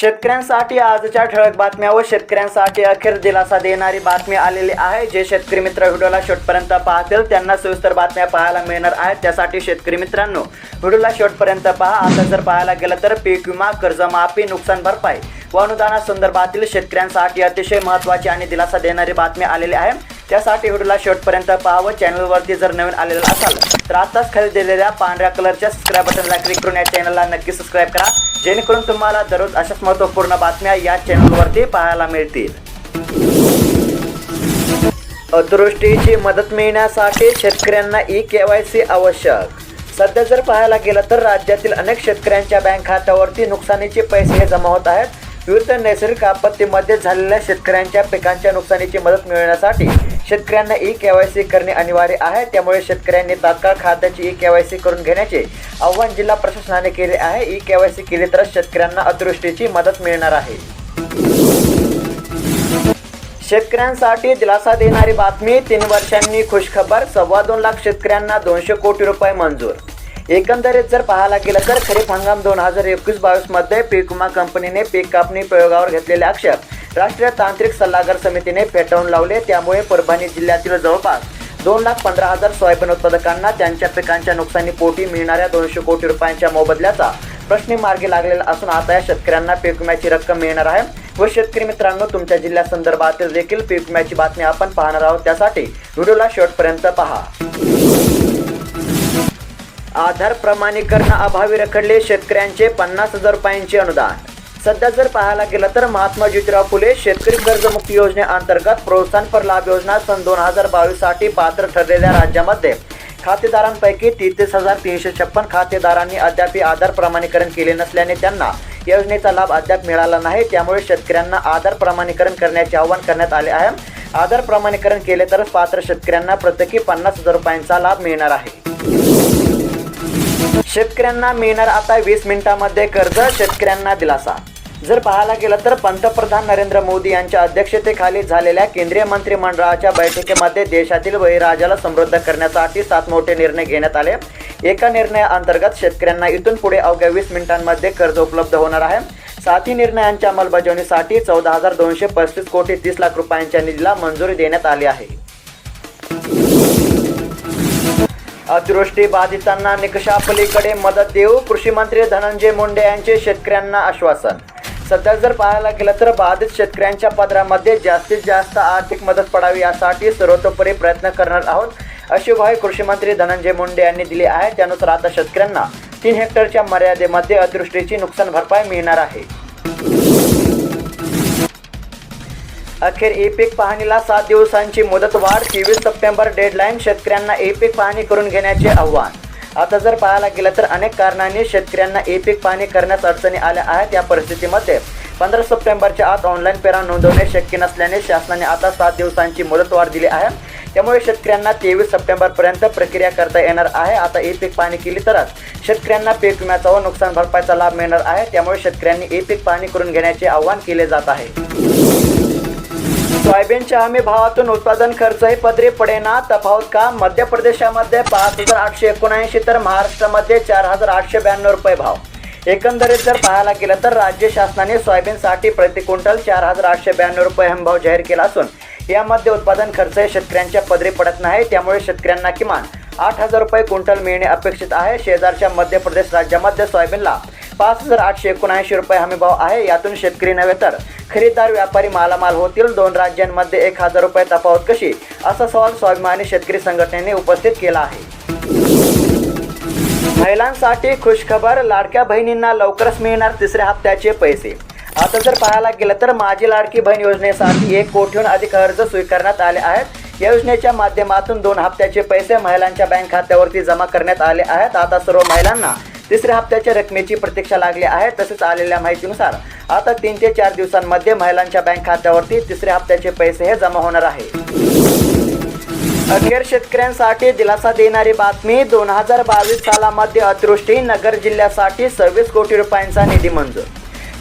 शेतकऱ्यांसाठी आजच्या ठळक बातम्या व शेतकऱ्यांसाठी अखेर दिलासा देणारी बातमी आलेली आहे. जे शेतकरी मित्र व्हिडिओला शेवटपर्यंत पाहतील त्यांना सविस्तर बातम्या पाहायला मिळणार आहेत. त्यासाठी शेतकरी मित्रांनो व्हिडिओला शेवटपर्यंत पहा. आता जर पाहायला गेलं तर पीक विमा कर्जमाफी नुकसान भरपाई व अनुदानासंदर्भातील शेतकऱ्यांसाठी अतिशय महत्त्वाची आणि दिलासा देणारी बातमी आलेली आहे. त्यासाठी व्हिडिओला शेवटपर्यंत पहा व चॅनलवरती जर नवीन आलेला असाल तर आताच खाली दिलेल्या पांढऱ्या कलरच्या सबस्क्राईब बटनला क्लिक करून या चॅनलला नक्की सबस्क्राईब करा. जेणेकरून तुम्हाला दररोज अशाच महत्त्वपूर्ण बातम्या या चॅनलवरती पाहायला मिळतील. अतिवृष्टीची मदत मिळण्यासाठी शेतकऱ्यांना ई के वाय सी आवश्यक. सध्या जर पाहायला गेलं तर राज्यातील अनेक शेतकऱ्यांच्या बँक खात्यावरती नुकसानीचे पैसे हे जमा होत आहेत. विविध नैसर्गिक आपत्तीमध्ये झालेल्या शेतकऱ्यांच्या पिकांच्या नुकसानीची मदत मिळवण्यासाठी शेतकऱ्यांना ई केवायसी करणे अनिवार्य आहे. त्यामुळे शेतकऱ्यांनी तात्काळ खात्याची ई केवायसी करून घेण्याचे आव्हान जिल्हा प्रशासनाने केले आहे. ई केवायसी केली तरच शेतकऱ्यांना अतिवृष्टीची मदत मिळणार आहे. शेतकऱ्यांसाठी दिलासा देणारी बातमी तीन वर्षांनी खुशखबर सव्वा दोन लाख शेतकऱ्यांना दोनशे कोटी रुपये मंजूर. एकंदरीत जर पाहायला गेलं तर खरीप हंगाम दोन हजार एकवीस बावीसमध्ये पीक विमा कंपनीने पीक कापणी प्रयोगावर घेतलेले आक्षेप राष्ट्रीय तांत्रिक सल्लागार समितीने फेटाळून लावले त्यामुळे परभणी जिल्ह्यातील जवळपास दोन लाख पंधरा हजार सोयाबीन उत्पादकांना त्यांच्या पिकांच्या नुकसानीपोटी मिळणाऱ्या दोनशे कोटी रुपयांच्या मोबदल्याचा प्रश्न मार्गी लागलेला असून आता या शेतकऱ्यांना पीक विम्याची रक्कम मिळणार आहे. व शेतकरी मित्रांनो तुमच्या जिल्ह्या संदर्भातील देखील पीक विम्याची बातमी आपण पाहणार आहोत. त्यासाठी व्हिडिओला शेवटपर्यंत पहा. आधार प्रमाणीकरण अभावी रखडले शेतकऱ्यांचे पन्नास हजार रुपयांचे अनुदान. सध्या जर पाहायला गेलं तर महात्मा ज्योतिराव फुले शेतकरी कर्जमुक्ती योजनेअंतर्गत प्रोत्साहनपर लाभ योजना सन दोन हजार बावीससाठी पात्र ठरलेल्या राज्यामध्ये. खातेदारांपैकी तेहतीस हजार तीनशे छप्पन खातेदारांनी अद्याप आधार प्रमाणीकरण केले नसल्याने त्यांना योजनेचा लाभ अद्याप मिळाला नाही. त्यामुळे शेतकऱ्यांना आधार प्रमाणीकरण करण्याचे आवाहन करण्यात आले आहे. आधार प्रमाणीकरण केले तरच पात्र शेतकऱ्यांना प्रत्येकी पन्नास हजार रुपयांचा लाभ मिळणार आहे. शेतकऱ्यांना मिळणार आता वीस मिनिटांमध्ये कर्ज शेतकऱ्यांना दिलासा. जर पाहायला गेलं तर पंतप्रधान नरेंद्र मोदी यांच्या अध्यक्षतेखाली झालेल्या केंद्रीय मंत्रिमंडळाच्या बैठकीमध्ये देशातील बळीराजाला समृद्ध करण्यासाठी सात मोठे निर्णय घेण्यात आले. एका निर्णयाअंतर्गत शेतकऱ्यांना इथून पुढे अवघ्या वीस मिनिटांमध्ये कर्ज उपलब्ध होणार आहे. सातही निर्णयांच्या अंमलबजावणीसाठी चौदा हजार दोनशे पस्तीस कोटी तीस लाख रुपयांच्या निधीला मंजुरी देण्यात आली आहे. अतिवृष्टी बाधितांना निकषापलीकडे मदत देऊ कृषी मंत्री धनंजय मुंडे यांचे शेतकऱ्यांना आश्वासन. सध्या जर पाहायला गेलं तर बाधित शेतकऱ्यांच्या पदरामध्ये जास्तीत जास्त आर्थिक मदत पडावी यासाठी सर्वतोपरी प्रयत्न करणार आहोत. अशी ग्वाही कृषी मंत्री धनंजय मुंडे यांनी दिली आहे. त्यानुसार आता शेतकऱ्यांना तीन हेक्टरच्या मर्यादेमध्ये अतिवृष्टीची नुकसान भरपाई मिळणार आहे. अखेर ई पीक पाहणीला सात दिवसांची मुदत वाढ तेवीस सप्टेंबर डेडलाईन शेतकऱ्यांना ई पीक पाहणी करून घेण्याचे आव्हान आता जर पाहायला गेलं तर अनेक कारणांनी शेतकऱ्यांना एपिक पीक पाहणी करण्यास अडचणी आल्या आहेत या परिस्थितीमध्ये. पंधरा सप्टेंबरच्या आत ऑनलाईन पेरा नोंदवणे शक्य नसल्याने शासनाने आता सात दिवसांची मुदतवाढ दिली आहे. त्यामुळे शेतकऱ्यांना तेवीस सप्टेंबरपर्यंत प्रक्रिया करता येणार आहे. आता एपिक पीक पाहणी केली तरच शेतकऱ्यांना पीक विम्याचा व नुकसान भरपाईचा लाभ मिळणार आहे. त्यामुळे शेतकऱ्यांनी एपिक पीक पाहणी करून घेण्याचे आवाहन केले जात आहे. सोयाबीनच्या हमी भावातून उत्पादन खर्चही पदरी पडेना. तफावत का मध्य प्रदेशामध्ये पाच हजार आठशे एकोणऐंशी तर महाराष्ट्रामध्ये चार हजार आठशे ब्याण्णव रुपये भाव. एकंदरीत जर पाहायला गेलं तर राज्य शासनाने सोयाबीनसाठी प्रति क्विंटल चार हजार आठशे ब्याण्णव रुपये हमीभाव जाहीर केला असून यामध्ये उत्पादन खर्च हे शेतकऱ्यांच्या पदरी पडत नाही. त्यामुळे शेतकऱ्यांना किमान आठ हजार रुपये क्विंटल मिळणे अपेक्षित आहे. शेजारच्या मध्य प्रदेश राज्यामध्ये सोयाबीनला पाच हजार आठशे एकोणऐंशी रुपये हमीभाव आहे. यातून शेतकरी नव्हे तर खरेदीदार व्यापारी मालामाल होतील. दोन राज्यांमध्ये एक हजार रुपये तफावत कशी? असा सवाल स्वाभिमानी शेतकरी संघटनेने उपस्थित केला आहे. महिलांसाठी खुशखबर लाडक्या बहिणींना लवकरच मिळणार तिसऱ्या हप्त्याचे पैसे. आता जर पाहायला गेलं तर माझी लाडकी बहीण योजनेसाठी एक कोटीहून अधिक अर्ज स्वीकारण्यात आले आहेत. या योजनेच्या माध्यमातून दोन हप्त्याचे पैसे महिलांच्या बँक खात्यावरती जमा करण्यात आले आहेत. आता सर्व महिलांना तिसऱ्या हप्त्याच्या रकमेची प्रतीक्षा लागली आहे तसेच आलेल्या माहितीनुसार आता तीन ते चार दिवसांमध्ये महिलांच्या बँक खात्यावरती तिसऱ्या हप्त्याचे पैसे हे जमा होणार आहे. अखेर शेतकऱ्यांसाठी दिलासा देणारी बातमी दोन हजार बावीस सालामध्ये अतिवृष्टी नगर जिल्ह्यासाठी सव्वीस कोटी रुपयांचा निधी मंजूर.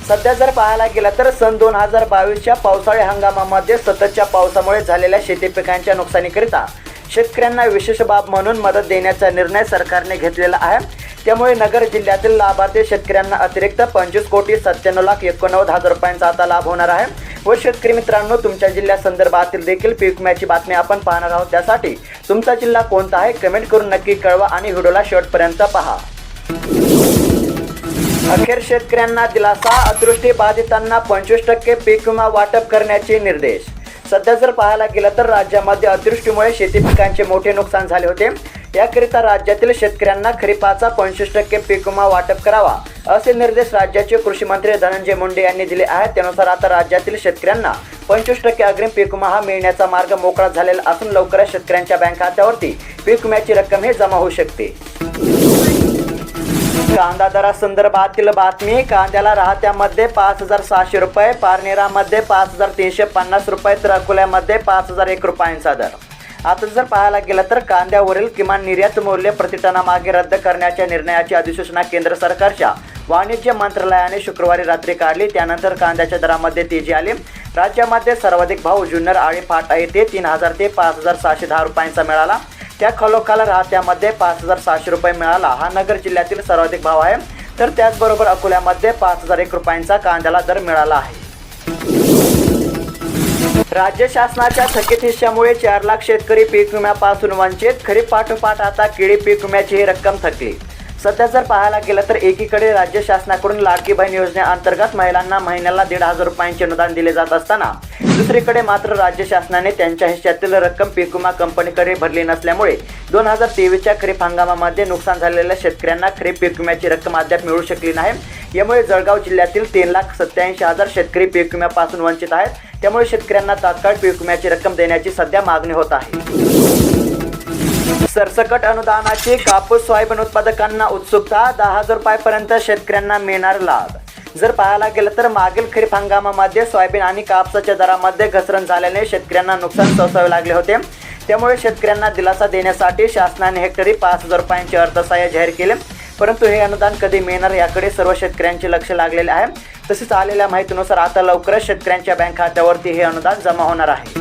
सध्या जर पाहायला गेलं तर सन दोन हजार बावीसच्या पावसाळी हंगामामध्ये सततच्या पावसामुळे झालेल्या शेती पिकांच्या नुकसानीकरिता शेतकऱ्यांना विशेष बाब म्हणून मदत देण्याचा निर्णय सरकारने घेतलेला आहे. त्यामुळे नगर जिल्ह्यातील लाभार्थी शेतकऱ्यांना अतिरिक्त पंचवीस कोटी सत्त्याण्णव लाख एकोणनव्वद हजार रुपयांचा आता लाभ होणार आहे. व शेतकरी मित्रांनो तुमच्या जिल्ह्यासंदर्भातील देखील पीक विम्याची बातमी आपण पाहणार आहोत. त्यासाठी तुमचा जिल्हा कोणता आहे कमेंट करून नक्की कळवा आणि व्हिडिओला शेवटपर्यंत पहा. अखेर शेतकऱ्यांना दिलासा अतिवृष्टी बाधितांना पंचवीस टक्के पीक विमा वाटप करण्याचे निर्देश. सध्या जर पाहायला गेलं तर राज्यामध्ये अतिवृष्टीमुळे शेती पिकांचे मोठे नुकसान झाले होते. याकरिता राज्यातील शेतकऱ्यांना खरीपाचा पंचवीस टक्के पीक विमा वाटप करावा असे निर्देश राज्याचे कृषी मंत्री धनंजय मुंडे यांनी दिले आहेत. त्यानुसार आता राज्यातील शेतकऱ्यांना पंचवीस टक्के अग्रिम पीक विमा हा मिळण्याचा मार्ग मोकळा झालेला असून लवकरच शेतकऱ्यांच्या बँक खात्यावरती पीक विम्याची रक्कम हे जमा होऊ शकते. कांदा दरासंदर्भातील बातमी कांद्याला राहत्यामध्ये पाच हजार सहाशे रुपये पारनेरामध्ये पाच हजार तीनशे पन्नास रुपये तर अकोल्यामध्ये पाच हजार एक रुपयांचा दर. आता जर पाहायला गेलं तर कांद्यावरील किमान निर्यात मूल्य प्रतिटनामागे रद्द करण्याच्या निर्णयाची अधिसूचना केंद्र सरकारच्या वाणिज्य मंत्रालयाने शुक्रवारी रात्री काढली. त्यानंतर कांद्याच्या दरामध्ये तेजी आली. राज्यामध्ये सर्वाधिक भाव जुन्नर आणि फाटा येथे तीन हजार ते पाच हजार सहाशे दहा रुपयांचा मिळाला. त्या खालोखाल राहत्यामध्ये पाच हजार सहाशे रुपये मिळाला. हा नगर जिल्ह्यातील सर्वाधिक भाव आहे. तर त्याचबरोबर अकोल्यामध्ये पाच हजार एक रुपयांचा कांद्याला दर मिळाला आहे. राज्य शासनाच्या थकीत हिश्श्यामुळे चार लाख शेतकरी पीक विम्यापासून वंचित. खरीप पाठोपाठ आता केळी पीक विम्याची ही रक्कम थकली. सध्या जर पाहायला गेलं तर एकीकडे राज्य शासनाकडून लाडकी बहीण योजनेअंतर्गत महिलांना महिन्याला दीड हजार रुपयांचे अनुदान दिले जात असताना दुसरीकडे मात्र राज्य शासनाने त्यांच्या हिश्श्यातील रक्कम पीक विमा कंपनीकडे भरली नसल्यामुळे दोन हजार तेवीसच्या खरीप हंगामामध्ये नुकसान झालेल्या शेतकऱ्यांना खरीप पीक विम्याची रक्कम अद्याप मिळू शकली नाही. यामुळे जळगाव जिल्ह्यातील तीन लाख सत्याऐंशी हजार शेतकरी पीक विम्यापासून वंचित आहेत. त्यामुळे शेतकऱ्यांना तात्काळ पीक विम्याची रक्कम देण्याची सध्या मागणी होत आहे. सरसकट अनुदानाची कापूस सोयाबीन उत्पादकांना उत्सुकता दहा हजार रुपयापर्यंत शेतकऱ्यांना मिळणार लाभ जर पाहायला गेलं तर मागील खरीप हंगामामध्ये सोयाबीन आणि कापसाच्या दरामध्ये घसरण झाल्याने शेतकऱ्यांना नुकसान सोसावे लागले होते. त्यामुळे शेतकऱ्यांना दिलासा देण्यासाठी शासनाने हेक्टरी पाच हजार रुपयांचे अर्थसहाय्य जाहीर केले. परंतु हे अनुदान कधी मिळणार याकडे सर्व शेतकऱ्यांचे लक्ष लागलेले आहे. तसेच आलेल्या माहितीनुसार आता लवकरच शेतकऱ्यांच्या बँक खात्यावरती हे अनुदान जमा होणार आहे.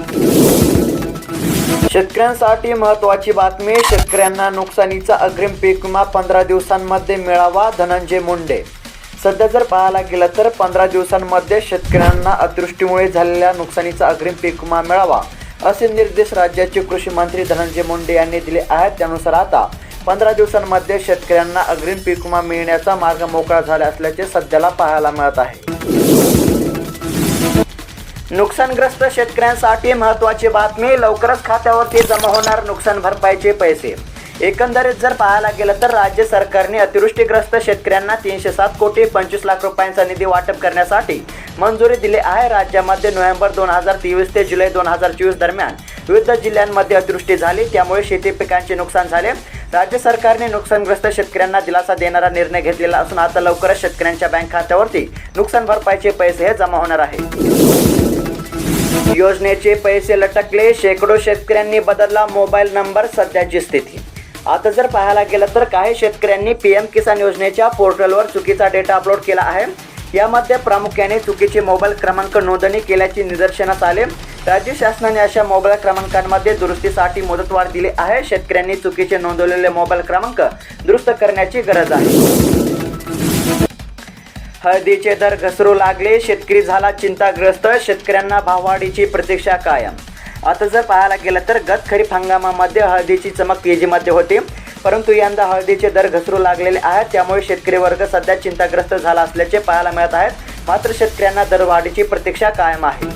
शेतकऱ्यांसाठी महत्त्वाची बातमी शेतकऱ्यांना नुकसानीचा अग्रिम पीक विमा पंधरा दिवसांमध्ये मिळावा धनंजय मुंडे सध्या जर पाहायला गेलं तर पंधरा दिवसांमध्ये शेतकऱ्यांना अतिवृष्टीमुळे झालेल्या नुकसानीचा अग्रिम पीक विमा मिळावा असे निर्देश राज्याचे कृषी मंत्री धनंजय मुंडे यांनी दिले आहेत. त्यानुसार आता पंधरा दिवसांमध्ये शेतकऱ्यांना अग्रिम पीक विमा मिळण्याचा मार्ग मोकळा झाला असल्याचे सध्याला पाहायला मिळत आहे. नुकसानग्रस्त शेतकऱ्यांसाठी महत्त्वाची बातमी लवकरच खात्यावरती जमा होणार नुकसान भरपाईचे पैसे. एकंदरीत जर पाहायला गेलं तर राज्य सरकारने अतिवृष्टीग्रस्त शेतकऱ्यांना तीनशे सात कोटी पंचवीस लाख रुपयांचा निधी वाटप करण्यासाठी मंजुरी दिली आहे. राज्यामध्ये नोव्हेंबर दोन हजार तेवीस ते जुलै दोन हजार चोवीस दरम्यान विविध जिल्ह्यांमध्ये अतिवृष्टी झाली. त्यामुळे शेती पिकांचे नुकसान झाले. राज्य सरकारने नुकसानग्रस्त शेतकऱ्यांना दिलासा देणारा निर्णय घेतलेला असून आता लवकरच शेतकऱ्यांच्या बँक खात्यावरती नुकसान भरपाईचे पैसे हे जमा होणार आहे. योजनेचे पैसे लटकले. शेकडो शेतकऱ्यांनी बदलला मोबाईल नंबर. सध्याची स्थिती आता जर पाहायला गेलं तर काही शेतकऱ्यांनी पी एम किसान योजनेच्या पोर्टलवर चुकीचा डेटा अपलोड केला आहे. यामध्ये प्रामुख्याने चुकीचे मोबाईल क्रमांक नोंदणी केल्याचे निदर्शनास आले. राज्य शासनाने अशा मोबाईल क्रमांकांमध्ये दुरुस्तीसाठी मुदतवाढ दिली आहे. शेतकऱ्यांनी चुकीचे नोंदवलेले मोबाईल क्रमांक दुरुस्त करण्याची गरज आहे. हळदीचे दर घसरू लागले. शेतकरी झाला चिंताग्रस्त. शेतकऱ्यांना भाववाढीची प्रतीक्षा कायम. आता जर पाहायला गेलं तर गत खरीप हंगामामध्ये हळदीची चमक तेजीमध्ये होती. परंतु यंदा हळदीचे दर घसरू लागलेले आहेत. त्यामुळे शेतकरी वर्ग सध्या चिंताग्रस्त झाला असल्याचे पाहायला मिळत आहेत. मात्र शेतकऱ्यांना दरवाढीची प्रतीक्षा कायम आहे.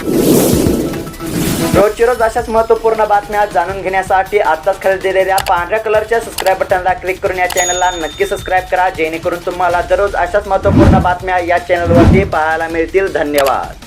रोजची रोज अशाच महत्त्वपूर्ण बातम्या जाणून घेण्यासाठी आत्ताच खाली दिलेल्या पांढऱ्या कलरच्या सबस्क्राईब बटनला क्लिक करून या चॅनलला नक्की सबस्क्राईब करा. जेणेकरून तुम्हाला दररोज अशाच महत्त्वपूर्ण बातम्या या चॅनलवरती पाहायला मिळतील. धन्यवाद.